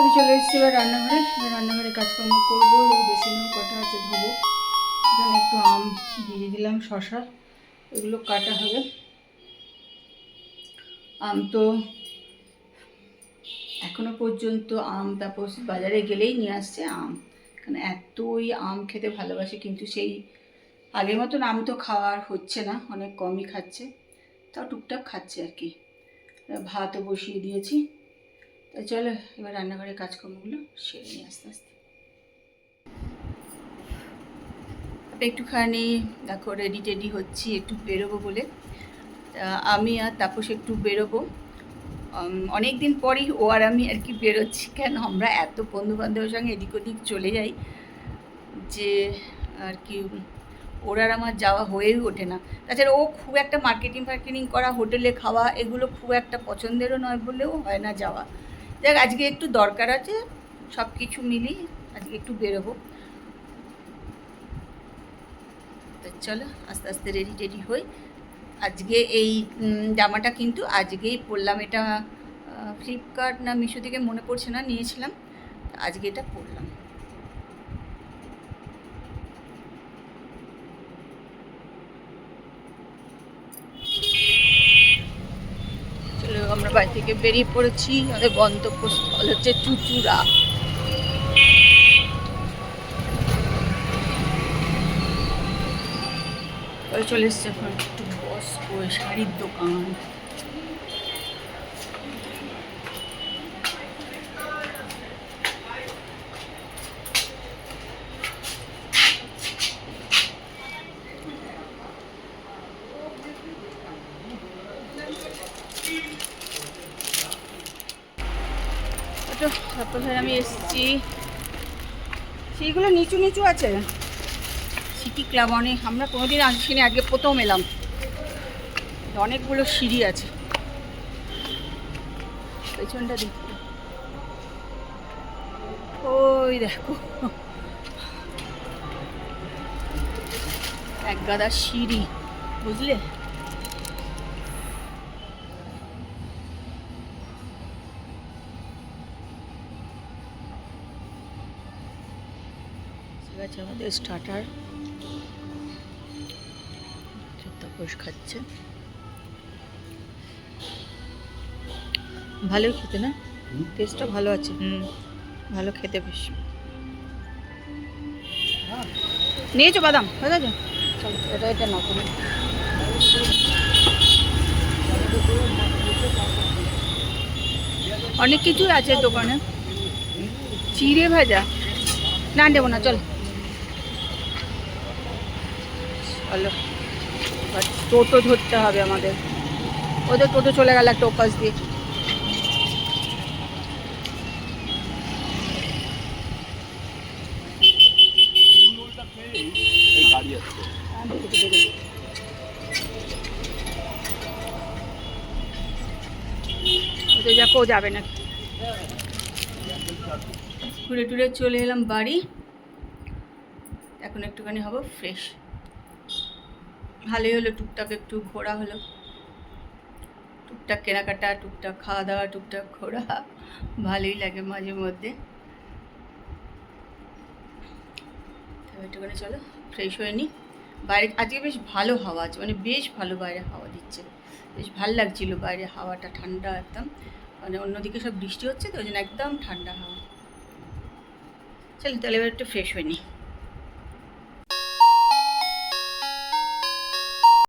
আমি চলে এসেছি এবার রান্নাঘরে। রান্নাঘরে কাজকর্ম করব বেসিনও কটা আছে ধোবো। এখানে একটু আম দিয়ে দিলাম শশা এগুলো কাটা হবে। আম তো এখনও পর্যন্ত আম তারপর বাজারে গেলেই নিয়ে আসছে আম। কারণ এতই আম খেতে ভালোবাসে, কিন্তু সেই আগের মতন আম তো খাওয়ার হচ্ছে না, অনেক কমই খাচ্ছে। তাও টুকটাক খাচ্ছে আর কি। ভাতও বসিয়ে দিয়েছি। তাই চলো, এবার রান্নাঘরের কাজকর্মগুলো সেরে নিই আস্তে আস্তে। একটুখানি, দেখো রেডি টেডি হচ্ছি, একটু বেরোবো বলে। তা আমি আর তাপস একটু বেরোবো। অনেক দিন পরই ও আর আমি আর কি বেরোচ্ছি। কেন, আমরা এত বন্ধু বান্ধবের সঙ্গে এদিক ওদিক চলে যাই যে আর কি ওর আর আমার যাওয়া হয়েই ওঠে না। তাছাড়া ও খুব একটা মার্কেটিং ফার্কেটিং করা, হোটেলে খাওয়া, এগুলো খুব একটা পছন্দেরও নয় বলেও হয় না যাওয়া। দেখ আজকে একটু দরকার আছে সব কিছু মিলিয়ে আজকে একটু বেরোবো। তো চলো, আস্তে আস্তে রেডি টেডি হই। আজকে এই জামাটা কিন্তু আজকেই পরলাম। এটা ফ্লিপকার্ট না মিশো থেকে মনে পড়ছে না, নিয়েছিলাম। আজকে এটা পরলাম চলো আমরা বাড়ি থেকে বেরিয়ে পড়েছি, আমাদের গন্তব্যস্থল হচ্ছে চুচুড়া। চলে এসছে এখন একটু বস্ক শাড়ির দোকান। ওটা তারপর ধর আমি এসেছি। সেইগুলো নিচু নিচু আছে। সিটি ক্লাব অনেক। আমরা কোনোদিন আসিনি আগে প্রথম এলাম। অনেকগুলো সিঁড়ি আছে। পেছনটা দেখতে ওই দেখো। এক গাদা সিঁড়ি, বুঝলে? আছে আমাদের স্টার্টার তাপস খাচ্ছে। ভালোই খেতে না? টেস্টটা ভালো আছে। হুম। ভালো খেতে বেশ। নিয়েছো বাদাম? হয়ে গেছে? চলো এটা এটা নতুন অনেক কিছুই আছে দোকানে। চিড়ে ভাজা। না দেবো না চল। চলো টোটো ধরতে হবে আমাদের। ওদের টোটো চলে গেল একটা ওপাশ দিয়ে। ওদের যাবে না ঘুরে টুরে চলে এলাম বাড়ি। এখন একটুখানি হব ফ্রেশ ভালোই হলো, টুকটাক একটু ঘোরা হলো। টুকটাক কেনাকাটা, টুকটাক খাওয়া দাওয়া, টুকটাক ঘোরা, ভালোই লাগে মাঝে মধ্যে। তো একটুখানি চলো ফ্রেশ হয়ে নিই বাইরে, আজকে বেশ ভালো হাওয়া আছে মানে বেশ ভালো বাইরে হাওয়া দিচ্ছে। বেশ ভালো লাগছিল বাইরে হাওয়াটা, ঠান্ডা একদম। মানে অন্যদিকে সব বৃষ্টি হচ্ছে তো, ওই জন্য একদম ঠান্ডা হাওয়া। চলো তাহলে এবার একটু ফ্রেশ হয়ে নিই